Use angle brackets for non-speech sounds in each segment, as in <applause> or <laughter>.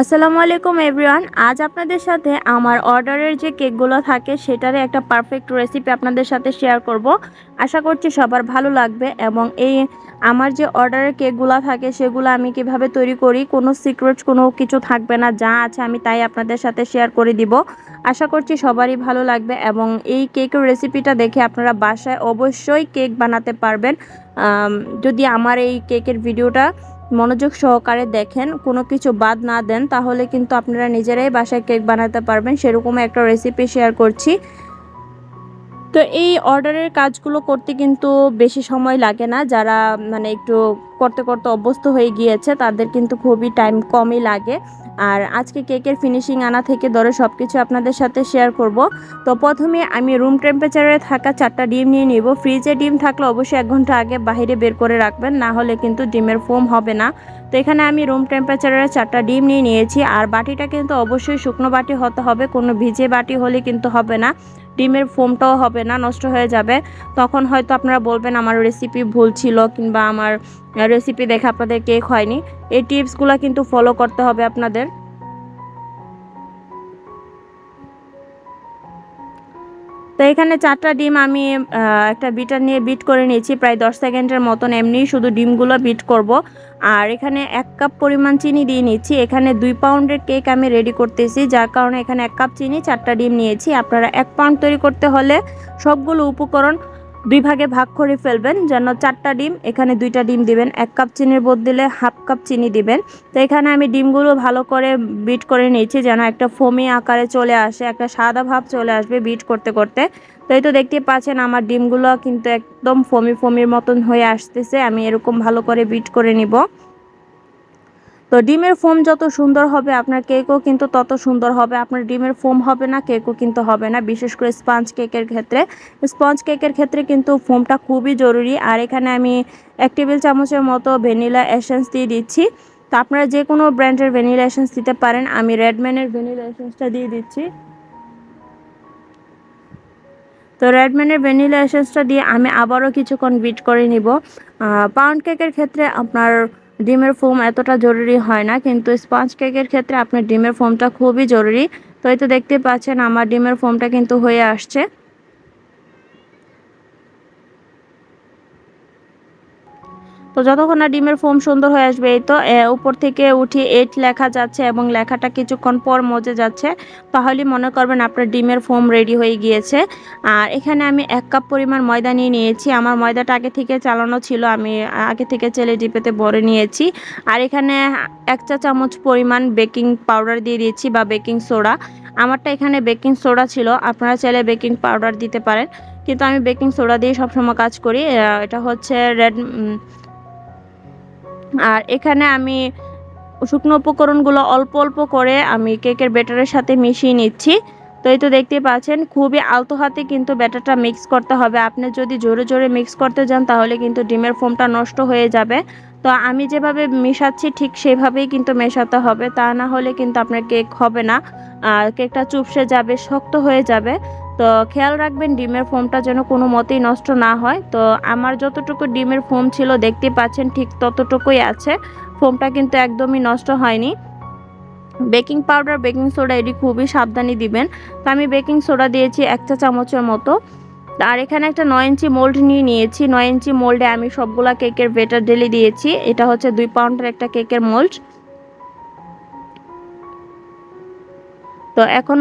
আসসালামু আলাইকুম এভরিওয়ান। আজ আপনাদের সাথে আমার অর্ডারের যে কেকগুলো থাকে সেটারই একটা পারফেক্ট রেসিপি আপনাদের সাথে শেয়ার করব। আশা করছি সবার ভালো লাগবে এবং এই আমার যে অর্ডারের কেকগুলো থাকে সেগুলো আমি কীভাবে তৈরি করি, কোনো সিক্রেট কোনো কিছু থাকবে না, যা আছে আমি তাই আপনাদের সাথে শেয়ার করে দিব। আশা করছি সবারই ভালো লাগবে এবং এই কেকের রেসিপিটা দেখে আপনারা বাসায় অবশ্যই কেক বানাতে পারবেন। যদি আমার এই কেকের ভিডিওটা মনোযোগ সহকারে দেখেন, কোনো কিছু বাদ না দেন, তাহলে কিন্তু আপনারা নিজেরাই বাসায় কেক বানাতে পারবেন। সেরকম একটা রেসিপি শেয়ার করছি। তো এই অর্ডারের কাজগুলো করতে কিন্তু বেশি সময় লাগে না। যারা মানে একটু করতে করতে অভ্যস্ত হয়ে গিয়েছে, তাদের কিন্তু খুবই টাইম কমই লাগে। আর আজকে কেকের ফিনিশিং আনা থেকে ধরে সব কিছু আপনাদের সাথে শেয়ার করব। তো প্রথমে আমি রুম টেম্পারেচারে থাকা চারটা ডিম নিয়ে নিব। ফ্রিজে ডিম থাকলে অবশ্যই এক ঘণ্টা আগে বাইরে বের করে রাখবেন, না হলে কিন্তু ডিমের ফোম হবে না। তো এখানে আমি রুম টেম্পারেচারে চারটা ডিম নিয়ে নিয়েছি। আর বাটিটা কিন্তু অবশ্যই শুকনো বাটি হতে হবে, কোনো ভিজে বাটি হলে কিন্তু হবে না। ডিমের ফোমটাও হবে না, নষ্ট হয়ে যাবে। তখন হয়তো আপনারা বলবেন, আমার রেসিপি ভুল ছিল কিংবা আমার রেসিপি দেখে আপনাদের কেক হয়নি। এই টিপসগুলো কিন্তু ফলো করতে হবে আপনাদের। তো এখানে চারটা ডিম আমি একটা বিটার নিয়ে বিট করে নিয়েছি। প্রায় দশ সেকেন্ডের মতন এমনি শুধু ডিমগুলো বিট করব। আর এখানে এক কাপ পরিমাণ চিনি দিয়ে নিচ্ছি। এখানে দুই পাউন্ডের কেক আমি রেডি করতেছি। যার কারণে এখানে এক কাপ চিনি, চারটা ডিম নিয়েছি। আপনারা এক পাউন্ড তৈরি করতে হলে সবগুলো উপকরণ দুই ভাগে ভাগ করে ফেলবেন, যেন চারটা ডিম, এখানে দুইটা ডিম দিবেন, এক কাপ চিনির বদলে হাফ কাপ চিনি দিবেন। তো এখানে আমি ডিমগুলো ভালো করে বিট করে নিয়েছি, যেন একটা ফোমি আকারে চলে আসে, একটা সাদা ভাব চলে আসবে বিট করতে করতে। তো এই তো দেখতে পাচ্ছেন, আমার ডিমগুলো কিন্তু একদম ফোমি ফোমির মতন হয়ে আসতেছে, আমি এরকম ভালো করে বিট করে নিব। তো ডিমের ফোম যত সুন্দর হবে আপনার কেকও কিন্তু তত সুন্দর হবে। আপনার ডিমের ফোম হবে না, কেকও কিন্তু হবে না। বিশেষ করে স্পঞ্জ কেকের ক্ষেত্রে। স্পঞ্জ কেকের ক্ষেত্রে কিন্তু ফোমটা খুবই জরুরি। আর এখানে আমি এক টেবিল চামচের মতো ভ্যানিলা এসেন্স দিয়ে দিচ্ছি। তো আপনারা যে কোনো ব্র্যান্ডের ভ্যানিলা এসেন্স দিতে পারেন। আমি রেডম্যানের ভ্যানিলা এসেন্সটা দিয়ে দিচ্ছি। তো রেডম্যানের ভ্যানিলা এসেন্সটা দিয়ে আমি আবারও কিছুক্ষণ বিট করে নিব। পাউন্ড কেকের ক্ষেত্রে আপনার ডিমের ফোম এতটা জরুরি হয় না, কিন্তু স্পঞ্জ কেকের ক্ষেত্রে আপনার ডিমের ফোমটা খুবই জরুরি। তো এই তো দেখতে পাচ্ছেন, আমার ডিমের ফোমটা কিন্তু হয়ে আসছে। তো যতক্ষণ না ডিমের ফোম সুন্দর হয়ে আসবে, এই তো উপর থেকে উঠে এইট লেখা যাচ্ছে এবং লেখাটা কিছুক্ষণ পর মজে যাচ্ছে। তাহলে মনে করবেন আপনার ডিমের ফোম রেডি হয়ে গিয়েছে। আর এখানে আমি এক কাপ পরিমাণ ময়দা নিয়ে নিয়েছি। আমার ময়দাটা আগে থেকে চালানো ছিল, আমি আগে থেকে চেলে ডিপেতে ভরে নিয়েছি। আর এখানে এক চা চামচ পরিমাণ বেকিং পাউডার দিয়ে দিয়েছি বা বেকিং সোডা। আমারটা এখানে বেকিং সোডা ছিল, আপনারা চাইলে বেকিং পাউডার দিতে পারেন। কিন্তু আমি বেকিং সোডা দিয়ে সবসময় কাজ করি এটা হচ্ছে রেড আর এখানে আমি শুকনো উপকরণগুলো অল্প অল্প করে আমি কেকের ব্যাটারের সাথে মিশিয়ে নিচ্ছি। তো এই তো দেখতে পাচ্ছেন, খুবই আলতো হাতে কিন্তু ব্যাটারটা মিক্স করতে হবে। আপনি যদি জোরে জোরে মিক্স করতে যান, তাহলে কিন্তু ডিমের ফোমটা নষ্ট হয়ে যাবে। তো আমি যেভাবে মেশাচ্ছি, ঠিক সেভাবেই কিন্তু মেশাতে হবে। তা না হলে কিন্তু আপনার কেক হবে না। আর কেকটা চুপসে যাবে, শক্ত হয়ে যাবে। তো খেয়াল রাখবেন ডিমের ফোমটা যেন কোনো মতেই নষ্ট না হয়। তো আমার যতটুকু ডিমের ফোম ছিল দেখতে পাচ্ছেন ঠিক ততটুকুই আছে। ফোমটা কিন্তু একদমই নষ্ট হয়নি। বেকিং পাউডার, বেকিং সোডা এটি খুবই সাবধানে দিবেন। তো আমি বেকিং সোডা দিয়েছি এক চা চামচের মতো। আর এখানে একটা নয় ইঞ্চি মোল্ড নিয়ে নিয়েছি। নয় ইঞ্চি মোল্ডে আমি সবগুলা কেকের বেটার ডেলি দিয়েছি। এটা হচ্ছে দুই পাউন্ডের একটা কেকের মোল্ড। তো এখন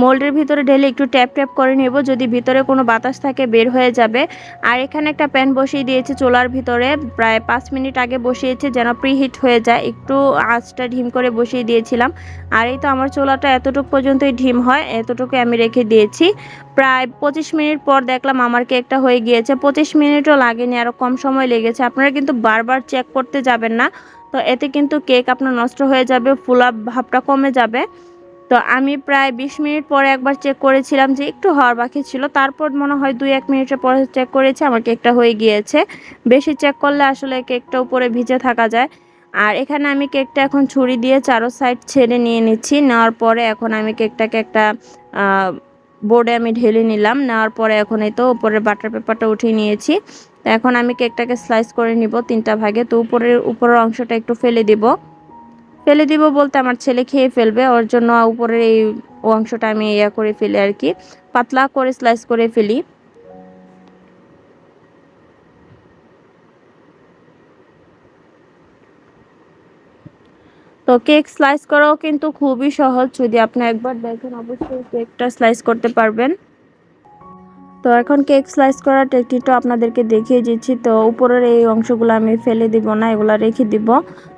মোল্ডের ভিতরে ঢেলে একটু ট্যাপ ট্যাপ করে নেব। যদি ভিতরে কোনো বাতাস থাকে, বের হয়ে যাবে। আর এখানে একটা প্যান বসিয়ে দিয়েছি চোলার ভিতরে। প্রায় পাঁচ মিনিট আগে বসিয়েছি, যেন প্রিহিট হয়ে যায়। একটু আঁচটা ঢিম করে বসিয়ে দিয়েছিলাম। আর এই তো আমার চোলাটা এতটুকু পর্যন্তই ঢিম হয়, এতটুকু আমি রেখে দিয়েছি। প্রায় পঁচিশ মিনিট পর দেখলাম আমার কেকটা হয়ে গিয়েছে। পঁচিশ মিনিটও লাগেনি আরও কম সময় লেগেছে। আপনারা কিন্তু বারবার চেক করতে যাবেন না। তো এতে কিন্তু কেক আপনার নষ্ট হয়ে যাবে ফুলা ভাবটা কমে যাবে। তো আমি প্রায় বিশ মিনিট পরে একবার চেক করেছিলাম যে একটু হওয়ার বাকি ছিল। তারপর মনে হয় দুই এক মিনিটের পরে চেক করেছি, আমার কেকটা হয়ে গিয়েছে। বেশি চেক করলে আসলে কেকটা উপরে ভিজে থাকা যায়। আর এখানে আমি কেকটা এখন ছুরি দিয়ে চারো সাইড ছেড়ে নিয়ে নিচ্ছি। নেওয়ার পরে এখন আমি কেকটাকে একটা বোর্ডে আমি ঢেলে নিলাম। নেওয়ার পরে এখন এই তো উপরের বাটার পেপারটা উঠিয়ে নিয়েছি। তো এখন আমি কেকটাকে স্লাইস করে নিব তিনটা ভাগে। তো উপরের উপরের অংশটা একটু ফেলে দিব। ফেলে দিব বলতে আমার ছেলে খেয়ে ফেলবে, ওর জন্য উপরের এই অংশটা আমি ইয়া করে ফেলি আর কি, পাতলা করে স্লাইস করে ফেলি। তো কেক স্লাইস করাও কিন্তু খুবই সহজ, যদি আপনি একবার দেখেন অবশ্যই কেকটা স্লাইস করতে পারবেন। তো এখন কেক স্লাইস করার টেকনিকটা আপনাদেরকে দেখিয়ে দিচ্ছি। তো উপরের এই অংশগুলো আমি ফেলে দিব না, এগুলো রেখে দিব।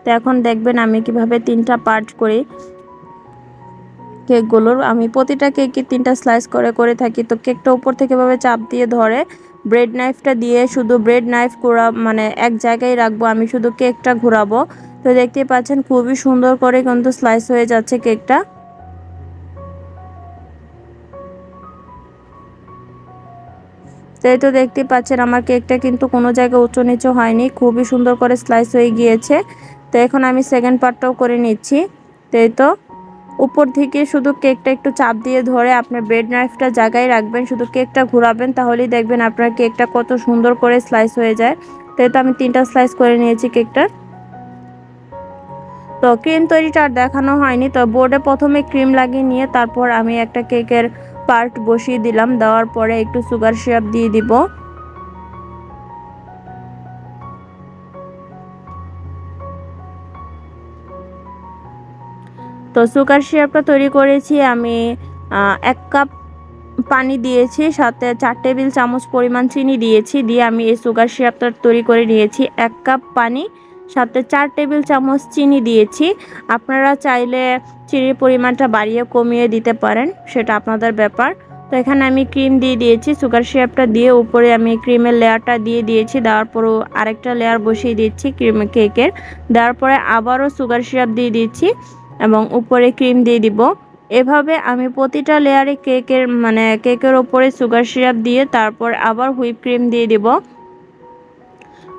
তো এখন দেখবেন আমি কীভাবে তিনটা পার্ট করি। কেকগুলোর আমি প্রতিটা কেকই তিনটা স্লাইস করে করে থাকি। তো কেকটা উপর থেকে ভাবে চাপ দিয়ে ধরে ব্রেড নাইফটা দিয়ে শুধু ব্রেড নাইফ ঘোরা মানে এক জায়গায় রাখব। আমি শুধু কেকটা ঘোরাবো। তো দেখতে পাচ্ছেন খুবই সুন্দর করে কিন্তু স্লাইস হয়ে যাচ্ছে কেকটা। তাই তো দেখতে পাচ্ছেন, আমার কেকটা কিন্তু কোনো জায়গায় উঁচু নিচু হয়নি, খুবই সুন্দর করে স্লাইস হয়ে গিয়েছে। তো এখন আমি সেকেন্ড পার্টটাও করে নিচ্ছি। তাই তো, উপর থেকে শুধু কেকটা একটু চাপ দিয়ে ধরে আপনার ব্রেড নাইফটা জায়গায় রাখবেন, শুধু কেকটা ঘুরাবেন, তাহলেই দেখবেন আপনার কেকটা কত সুন্দর করে স্লাইস হয়ে যায়। তাই তো আমি তিনটা স্লাইস করে নিয়েছি কেকটার। তো ক্রিম তৈরিটা আর দেখানো হয়নি, তো বোর্ডে প্রথমে ক্রিম লাগিয়ে নিয়ে তারপর আমি একটা কেকের পার্ট বসিয়ে দিলাম, দেওয়ার পরে একটু সুগার সিরাপ দিয়ে দিব। তো সুগার সিরাপটা তৈরি করেছি আমি এক কাপ পানি দিয়েছি, সাথে চার টেবিল চামচ পরিমাণ চিনি দিয়েছি, দিয়ে আমি এই সুগার সিরাপটা তৈরি করে নিয়েছি। এক কাপ পানি সাথে চার টেবিল চামচ চিনি দিয়েছি। আপনারা চাইলে চিনির পরিমাণটা বাড়িয়ে কমিয়ে দিতে পারেন, সেটা আপনাদের ব্যাপার। তো এখানে আমি ক্রিম দিয়ে দিয়েছি, সুগার সিরাপটা দিয়ে উপরে আমি ক্রিমের লেয়ারটা দিয়ে দিয়েছি, দেওয়ার পরও আরেকটা লেয়ার বসিয়ে দিচ্ছি ক্রিম কেকের। দেওয়ার পরে আবারও সুগার সিরাপ দিয়ে দিচ্ছি এবং উপরে ক্রিম দিয়ে দিব। এভাবে আমি প্রতিটা লেয়ারে কেকের মানে কেকের ওপরে সুগার সিরাপ দিয়ে তারপর আবার হুইপ ক্রিম দিয়ে দিব।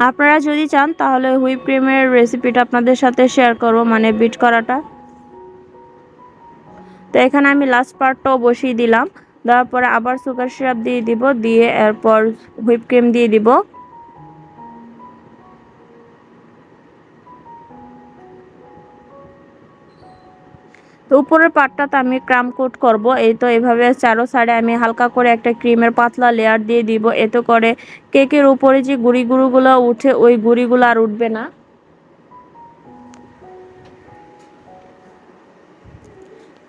আপনারা যদি চান, তাহলে হুইপ ক্রিমের রেসিপিটা আপনাদের সাথে শেয়ার করব মানে বিট করাটা। তো এখানে আমি লাস্ট পার্টটাও বসিয়ে দিলাম। দেওয়ার পরে আবার সুগার সিরাপ দিয়ে দিব, দিয়ে এরপর হুইপ ক্রিম দিয়ে দিব। তো উপরের পাটটাতে আমি ক্রাম কোট করব। এই তো এভাবে চারো সাইডে আমি হালকা করে একটা ক্রিমের পাতলা লেয়ার দিয়ে দিব। এতে করে কেকের উপরে যে গুড়ি গুঁড়োগুলো উঠে ওই গুঁড়িগুলো আর উঠবে না।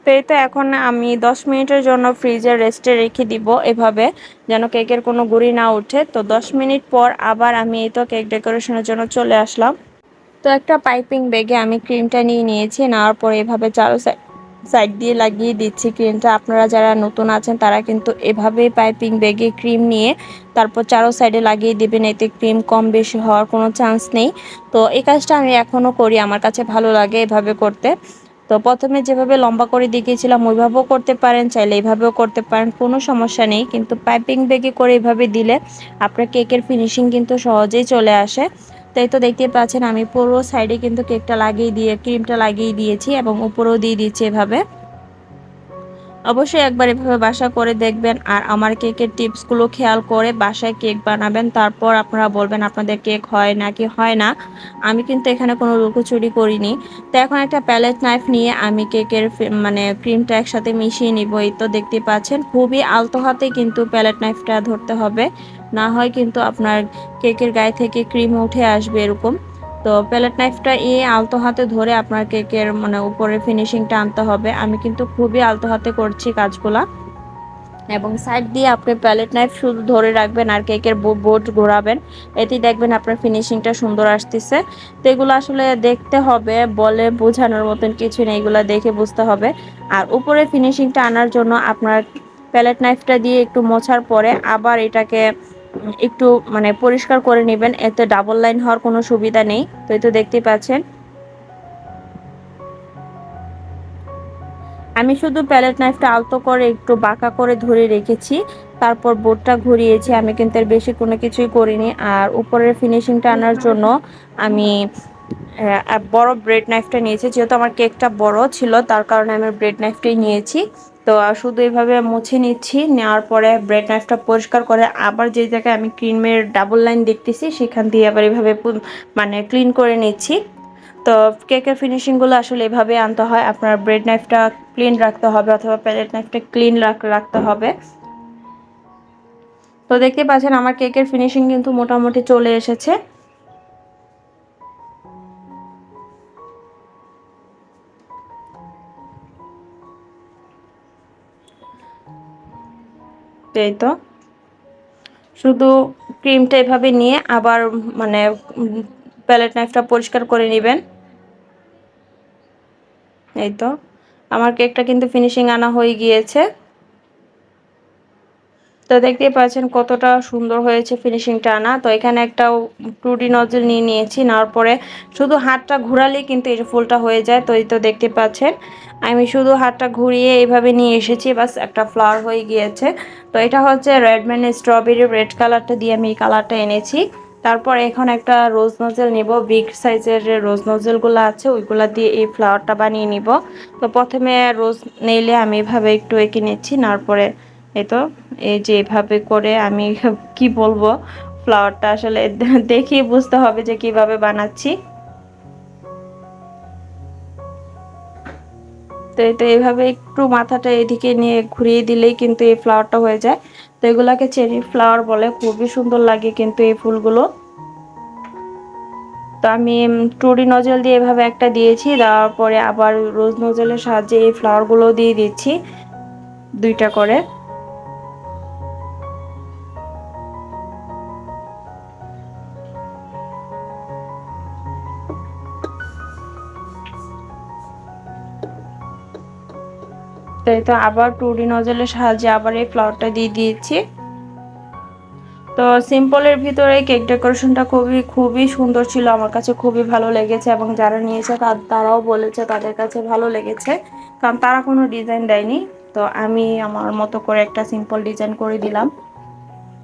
তো এই তো এখন আমি 10 মিনিটের জন্য ফ্রিজে রেস্টে রেখে দিব। এভাবে যেন কেকের কোনো গুঁড়ি না উঠে। তো 10 মিনিট পর আবার আমি এই তো কেক ডেকোরেশনের জন্য চলে আসলাম। তো একটা পাইপিং ব্যাগে আমি ক্রিমটা নিয়ে নিয়েছি। নেওয়ার পরে এভাবে চারো সাইড সাইড দিয়ে লাগিয়ে দিচ্ছি ক্রিমটা আপনারা যারা নতুন আছেন, তারা কিন্তু এভাবেই পাইপিং ব্যাগে ক্রিম নিয়ে তারপর চারো সাইডে লাগিয়ে দেবেন। এতে ক্রিম কম বেশি হওয়ার কোনো চান্স নেই। তো এই কাজটা আমি এখনও করি, আমার কাছে ভালো লাগে এভাবে করতে। তো প্রথমে যেভাবে লম্বা করে দেখিয়েছিলাম, ওইভাবেও করতে পারেন, চাইলে এইভাবেও করতে পারেন, কোনো সমস্যা নেই। কিন্তু পাইপিং ব্যাগে করে এভাবে দিলে আপনার কেকের ফিনিশিং কিন্তু সহজেই চলে আসে। তাই তো দেখতে পাচ্ছেন, আমি পুরো সাইডে কিন্তু কেকটা লাগিয়ে দিয়ে ক্রিমটা লাগিয়ে দিয়েছি এবং উপরেও দিয়ে দিচ্ছি এভাবে। অবশ্যই একবার এভাবে বাসা করে দেখবেন আর আমার কেকের টিপসগুলো খেয়াল করে বাসায় কেক বানাবেন, তারপর আপনারা বলবেন আপনাদের কেক হয় নাকি হয় না। আমি কিন্তু এখানে কোনো লুকোচুরি করিনি। তো এখন একটা প্যালেট নাইফ নিয়ে আমি কেকের মানে ক্রিমটা একসাথে মিশিয়ে নিব, এই তো দেখতে পাচ্ছেন। খুবই আলতো হাতে কিন্তু প্যালেট নাইফটা ধরতে হবে। না হয় কিন্তু আপনার কেকের গায়ে থেকে ক্রিম উঠে আসবে এরকম। তো প্যালেট নাইফটা এই আলতো হাতে ধরে আপনার কেকের মানে উপরে ফিনিশিংটা আনতে হবে। আমি কিন্তু খুবই আলতো হাতে করছি কাজগুলা। এবং সাইড দিয়ে আপনি প্যালেট নাইফ শুধু ধরে রাখবেন আর কেকের বোর্ড ঘোরাবেন। এতেই দেখবেন আপনার ফিনিশিংটা সুন্দর আসতেছে। তো এগুলো আসলে দেখতে হবে, বলে বোঝানোর মতন কিছু নেই। এগুলো দেখে বুঝতে হবে। আর উপরে ফিনিশিংটা আনার জন্য আপনার প্যালেট নাইফটা দিয়ে একটু মোছার পরে আবার এটাকে একটু মানে পরিষ্কার করে নেবেন, এতে ডাবল লাইন হওয়ার কোনো সুবিধা নেই। তো এই তো দেখতেই পাচ্ছেন। আমি শুধু প্যালেট নাইফটা আলতো করে একটু বাঁকা করে ধরে রেখেছি, তারপর বোর্ডটা ঘুরিয়েছি। আমি কিন্তু এর বেশি কোনো কিছুই করিনি। আর উপরের ফিনিশিংটা আনার জন্য আমি বড় ব্রেড নাইফটা নিয়েছি। যেহেতু আমার কেকটা বড় ছিল, তার কারণে আমি ব্রেড নাইফটাই নিয়েছি। তো শুধু এইভাবে মুছে নিচ্ছি। নেওয়ার পরে ব্রেড নাইফটা পরিষ্কার করে আবার যে জায়গায় আমি ক্রিমের ডাবল লাইন দেখতেছি, সেখান দিয়ে আবার এইভাবে মানে ক্লিন করে নিচ্ছি। তো কেকের ফিনিশিংগুলো আসলে এভাবে আনতে হয়, আপনার ব্রেড নাইফটা ক্লিন রাখতে হবে অথবা প্যালেট নাইফটা ক্লিন রাখতে হবে। তো, দেখতে পাচ্ছেন আমার কেকের ফিনিশিং কিন্তু মোটামুটি চলে এসেছে। এই তো। শুধু ক্রিমটা এভাবে নিয়ে আবার মানে প্যালেট নাইফটা পরিষ্কার করে নেবেন। এই তো। আমার কেকটা কিন্তু ফিনিশিং আনা হয়ে গিয়েছে। তো দেখতে পাচ্ছেন কতটা সুন্দর হয়েছে ফিনিশিংটা আনা তো এখানে একটা টুডি নজল নিয়ে নিয়েছি, নেওয়ার পরে শুধু হাতটা ঘুরালেই কিন্তু এই ফুলটা হয়ে যায়। তো এই তো দেখতে পাচ্ছেন, আমি শুধু হাতটা ঘুরিয়ে এইভাবে নিয়ে এসেছি, বাস একটা ফ্লাওয়ার হয়ে গিয়েছে। তো এটা হচ্ছে রেডম্যান স্ট্রবেরি রেড কালারটা দিয়ে আমি এই কালারটা এনেছি। তারপর এখন একটা রোজ নজেল নিব বিগ সাইজের রোজ নজেলগুলো আছে, ওইগুলো দিয়ে এই ফ্লাওয়ারটা বানিয়ে নিব। তো প্রথমে রোজ নেইলে আমি এভাবে একটু এঁকে নিচ্ছি তারপরে এই তো এই যে এভাবে করে আমি <laughs> কি বলব? ফ্লাওয়ারটা আসলে <laughs> দেখি বুঝতে হবে যে কীভাবে বানাচ্ছি। তো তো এইভাবে একটু মাথাটা এদিকে নিয়ে ঘুরিয়ে দিলেই কিন্তু এই ফ্লাওয়ারটা হয়ে যায়। তো এগুলাকে চেরি ফ্লাওয়ার বলে, খুবই সুন্দর লাগে কিন্তু এই ফুলগুলো। তো আমি টুরি নজল দিয়ে এভাবে একটা দিয়েছি, দেওয়ার পরে আবার রোজ নজলের সাহায্যে এই ফ্লাওয়ারগুলো দিয়ে দিচ্ছি, দুইটা করে। তাই তো আবার টুডি নজলের সাহায্যে আবার এই ফ্লাওয়ারটা দিয়ে দিয়েছি। তো সিম্পলের ভিতরে কেক ডেকোরেশনটা খুবই খুবই সুন্দর ছিল, আমার কাছে খুবই ভালো লেগেছে এবং যারা নিয়েছে তারাও বলেছে তাদের কাছে ভালো লেগেছে, কারণ তারা কোনো ডিজাইন দেয়নি। তো আমি আমার মতো করে একটা সিম্পল ডিজাইন করে দিলাম।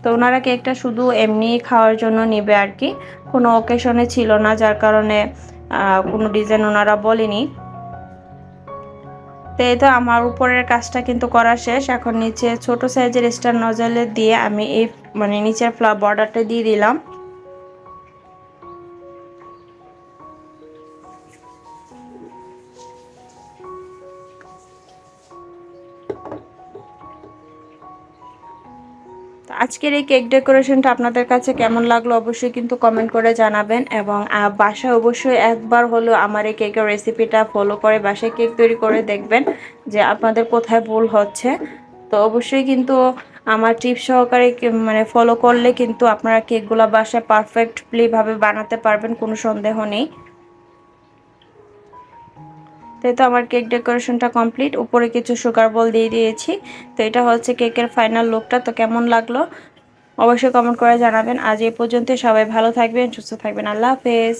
তো ওনারা কেকটা শুধু এমনি খাওয়ার জন্য নেবে আর কি। কোনো অকেশনে ছিল না, যার কারণে কোনো ডিজাইন ওনারা বলেনি। তো এই তো আমার উপরের কাজটা কিন্তু করা শেষ। এখন নিচে ছোট সাইজের স্টার নজলে দিয়ে আমি এই মানে নিচের ফ্লা বর্ডারটা দিয়ে দিলাম। আজকের এই কেক ডেকোরেশনটা আপনাদের কাছে কেমন লাগল অবশ্যই কিন্তু কমেন্ট করে জানাবেন এবং বাসায় অবশ্যই একবার হলেও আমার এই কেকের রেসিপিটা ফলো করে বাসায় কেক তৈরি করে দেখবেন যে আপনাদের কোথায় ভুল হচ্ছে। তো অবশ্যই কিন্তু আমার টিপস সহকারে মানে ফলো করলে কিন্তু আপনারা কেকগুলো বাসায় পারফেক্টলিভাবে বানাতে পারবেন, কোনো সন্দেহ নেই। তাই তো আমার কেক ডেকোরেশনটা কমপ্লিট উপরে কিছু সুগার বল দিয়ে দিয়েছি। তো এটা হচ্ছে কেকের ফাইনাল লুকটা তো কেমন লাগল? অবশ্যই কমেন্ট করে জানাবেন। আজ এই পর্যন্ত সবাই ভালো থাকবেন, সুস্থ থাকবেন। আল্লাহ হাফেজ।